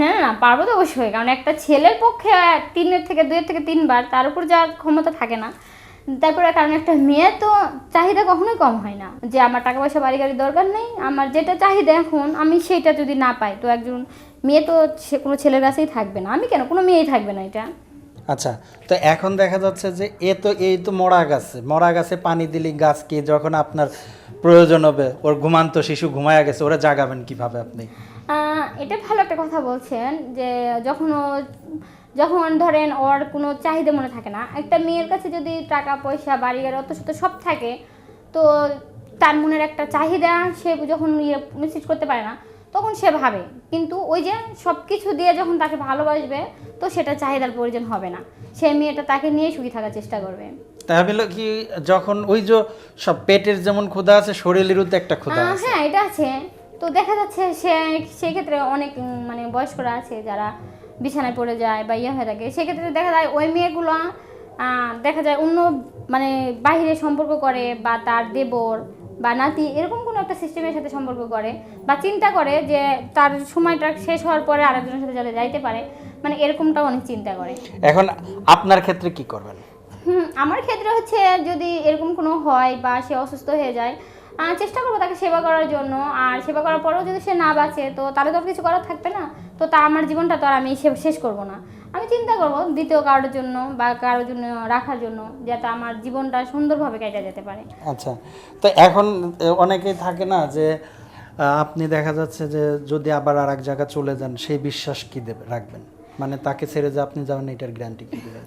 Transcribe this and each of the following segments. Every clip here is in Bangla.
না না না পারব তো অবশ্যই। কারণ একটা ছেলের পক্ষে তিনের থেকে দুইয়ের থেকে তিনবার তার উপর যা ক্ষমতা থাকে না। তারপরে কারণ একটা মেয়ে তো চাহিদা কখনোই কম হয় না। যে আমার টাকা পয়সা বাড়ি গাড়ির দরকার নেই আমার যেটা চাহিদা এখন আমি সেইটা যদি না পাই তো একজন মেয়ে তো সে কোনো ছেলের কাছেই থাকবে না। আমি কেন? কোনো মেয়েই থাকবে না এটা। আচ্ছা তো এখন দেখা যাচ্ছে যে এ তো এই তো মরা গাছে মরা গাছে পানি দিলি গাছ কি যখন আপনার প্রয়োজন হবে ওর ঘুমান্ত শিশু ঘুমায়া গেছে ওরা জাগাবেন কীভাবে আপনি? এটা ভালো একটা কথা বলছেন যে যখন যখন ধরেন ওর কোনো চাহিদা মনে থাকে না একটা মেয়ের কাছে যদি টাকা পয়সা বাড়ি গাড়ি অত শত সব থাকে তো তার মনের একটা চাহিদা সে যখন ইয়ে মিসিট করতে পারে না তখন সে ভাবে। কিন্তু ওই যে সব কিছু দিয়ে যখন তাকে ভালোবাসবে তো সেটা চাহিদার প্রয়োজন হবে না। সে মেয়েটা তাকে নিয়ে সুখী থাকার চেষ্টা করবে। তাহলে কি যখন ওই যে সব পেটের যেমন ক্ষুধা আছে শরীরেরও তো একটা ক্ষুধা হ্যাঁ এটা আছে। তো দেখা যাচ্ছে সে সেই ক্ষেত্রে অনেক মানে বয়স্করা আছে যারা বিছানায় পড়ে যায় বা ইয়ে হয়ে থাকে। সেক্ষেত্রে দেখা যায় ওই মেয়েগুলো দেখা যায় অন্য মানে বাইরে সম্পর্ক করে বা তার দেবর বা নাতি এরকম কোনো একটা সিস্টেমের সাথে সম্পর্ক করে বা চিন্তা করে যে তার সময়টা শেষ হওয়ার পরে আরেকজনের সাথে চলে যাইতে পারে মানে এরকমটাও অনেক চিন্তা করে। এখন আপনার ক্ষেত্রে কি করবেন? হুম, আমার ক্ষেত্রে হচ্ছে যদি এরকম কোনো হয় বা সে অসুস্থ হয়ে যায় চেষ্টা করব তাকে সেবা করার জন্য। আর সেবা করার পরেও যদি সে না বাঁচে তো তাহলে তো আর কিছু করার থাকবে না। তো তা আমার জীবনটা তো আর আমি শেষ করব না। আমি চিন্তা করব দ্বিতীয় কারোর জন্য বা কারোর জন্য রাখার জন্য যাতে আমার জীবনটা সুন্দরভাবে কেটে যেতে পারে। আচ্ছা তো এখন অনেকেই থাকে না যে আপনি দেখা যাচ্ছে যে যদি আবার আর এক জায়গায় চলে যান সেই বিশ্বাস কি দেবে রাখবেন? মানে তাকে ছেড়ে যে আপনি যাবেন এটার গ্যারান্টি কি দেবেন?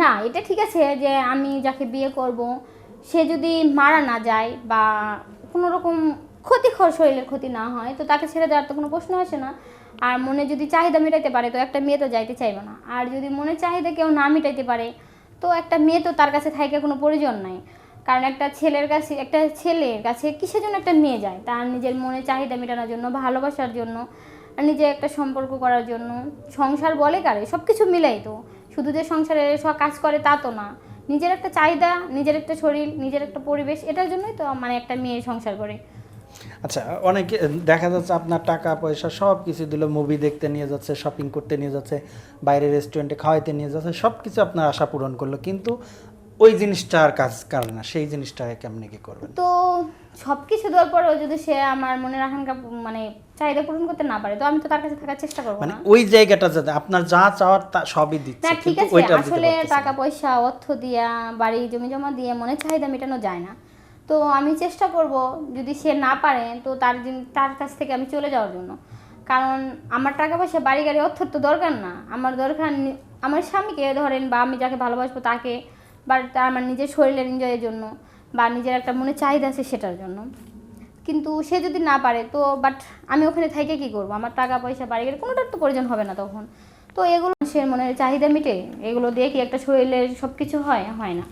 না এটা ঠিক আছে যে আমি যাকে বিয়ে করব সে যদি মারা না যায় বা কোনো রকম ক্ষতিকর শরীরের ক্ষতি না হয়, তো তাকে ছেড়ে দেওয়ার তো কোনো প্রশ্ন আসে না। আর মনে যদি চাহিদা মেটাইতে পারে, তো একটা মেয়ে তো যাইতে চাইবে না। আর যদি মনে চাহিদা কেউ না মেটাইতে পারে, তো একটা মেয়ে তো তার কাছে থাইকে কোনো প্রয়োজন নাই। কারণ একটা ছেলের কাছে, একটা ছেলের কাছে কিসের জন্য একটা মেয়ে যায়? তার নিজের মনে চাহিদা মেটানোর জন্য, ভালোবাসার জন্য, নিজে একটা সম্পর্ক করার জন্য, সংসার বলে কারে? সব কিছু মিলাই তো। শুধু যে সংসারে সব কাজ করে তা তো না। নিজের একটা চাহিদা, নিজের একটা শরীর, নিজের একটা পরিবেশ, এটার জন্যই তো মানে একটা মেয়ে সংসার করে। আচ্ছা অনেকে দেখা যাচ্ছে আপনার টাকা, পয়সা সব কিছু দিল মুভি দেখতে নিয়ে যাচ্ছে শপিং করতে নিয়ে যাচ্ছে বাইরে রেস্টুরেন্টে খাওয়াইতে নিয়ে যাচ্ছে সব কিছু আপনার আশা পূরণ করল। কিন্তু ওই জিনিসটা আর কাজ করে না সেই জিনিসটাকে কেমনি কি করবেন? তো সব কিছু দেওয়ার পরেও যদি সে আমার মনের আকাঙ্ক্ষা মানে চাহিদা পূরণ করতে না পারে তো আমি তো তার কাছে থাকার চেষ্টা করব মানে ওই জায়গাটা যাতে আপনার যা চাওয়ার তা সবই দিচ্ছে না ঠিক আছে আসলে টাকা পয়সা অর্থ দিয়া বাড়ি জমি জমা দিয়ে মনের চাহিদা মেটানো যায় না। তো আমি চেষ্টা করব যদি সে না পারে তো তার তার কাছ থেকে আমি চলে যাওয়ার জন্য। কারণ আমার টাকা পয়সা বাড়ি গাড়ি অর্থর তো দরকার না। আমার দরকার আমার স্বামীকে ধরেন বা আমি যাকে ভালোবাসবো তাকে বা আমার নিজের শরীরের এনজয়ের জন্য বা নিজের একটা মনে চাহিদা আছে সেটার জন্য। কিন্তু সে যদি না পারে, তো বাট আমি ওখানে থেকে কি করব? আমার টাকা পয়সা বাড়ি গেলে কোনোটার তো প্রয়োজন হবে না তখন। তো এগুলো সে মনের চাহিদা মিটে, এগুলো দিয়ে কি একটা শরীরের সব কিছু হয়? হয় না।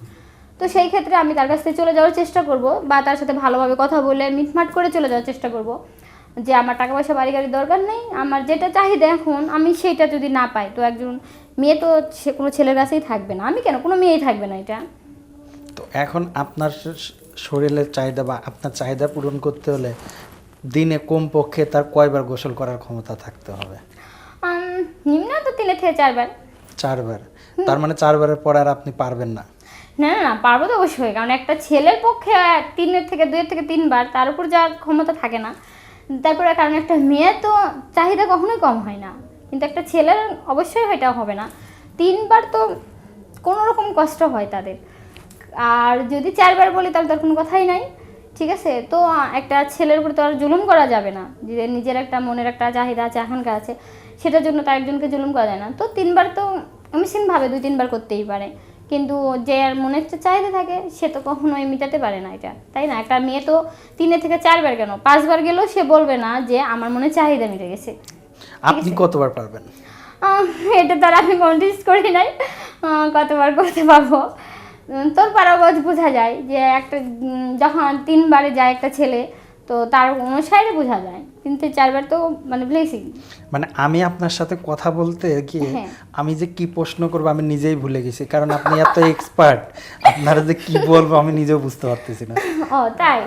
তো সেই ক্ষেত্রে আমি তার কাছ থেকে চলে যাওয়ার চেষ্টা করব বা তার সাথে ভালোভাবে কথা বলে মিটমাট করে চলে যাওয়ার চেষ্টা করব। যে আমার টাকা পয়সা বাড়ি গাড়ির দরকার নেই আমার যেটা চাহিদা এখন আমি সেইটা যদি না পাই তো একজন মেয়ে তো সে কোনো ছেলের কাছেই থাকবে না। আমি কেন? কোনো মেয়েই থাকবে না এটা। তো এখন আপনার শরীরের চাহিদা বা আপনার চাহিদা পূরণ করতে হলে দিনে কমপক্ষে তার কয়বার গোসল করার ক্ষমতা থাকতে হবে? নিম্ন তো তিনে থেকে চারবার। চারবার। তার মানে চারবারের পর আর আপনি পারবেন না। না না না পারব তো অবশ্যই কারণ একটা ছেলের পক্ষে তিনের থেকে দুইয়ের থেকে তিনবার তার উপর যা ক্ষমতা থাকে না। তারপরে কারণ একটা মেয়ে তো চাহিদা কখনোই কম হয় না। কিন্তু একটা ছেলের অবশ্যই এটা হবে না। তিনবার তো কোনো রকম কষ্ট হয় তাদের। আর যদি চারবার বলি, তাহলে তার কোনো কথাই নাই। ঠিক আছে? তো একটা ছেলের উপর তো আর জুলুম করা যাবে না। যে নিজের একটা মনের একটা চাহিদা আছে এখনকার আছে, সেটার জন্য তার একজনকে জুলুম করা যায় না। তো তিনবার তো মেশিনভাবে দুই তিনবার করতেই পারে। কিন্তু যে আর মনের চাহিদা থাকে সে তো কখনোই মেটাতে পারে না এটা তাই না? একটা মেয়ে তো তিনে থেকে চারবার কেন? পাঁচবার গেলেও সে বলবে না যে আমার মনে চাহিদা মিটে গেছে। আপনি কতবার পারবেন? এটা তার আমি কোনো টেস্ট করি নাই। কতবার করতে পারব? তোর পারাগজ বোঝা যায় যে একটা যখন তিনবারে যায় একটা ছেলে তো তার অনুসারে বোঝা যায়। কিন্তু চারবার তো মানে ব্লেসিং মানে আমি আপনার সাথে কথা বলতে গিয়ে হ্যাঁ। আমি যে কি প্রশ্ন করব আমি নিজেই ভুলে গেছি কারণ আপনি এত এক্সপার্ট আপনারা যে কি বলব আমি নিজেও বুঝতে পারতেছি না। ও তাই।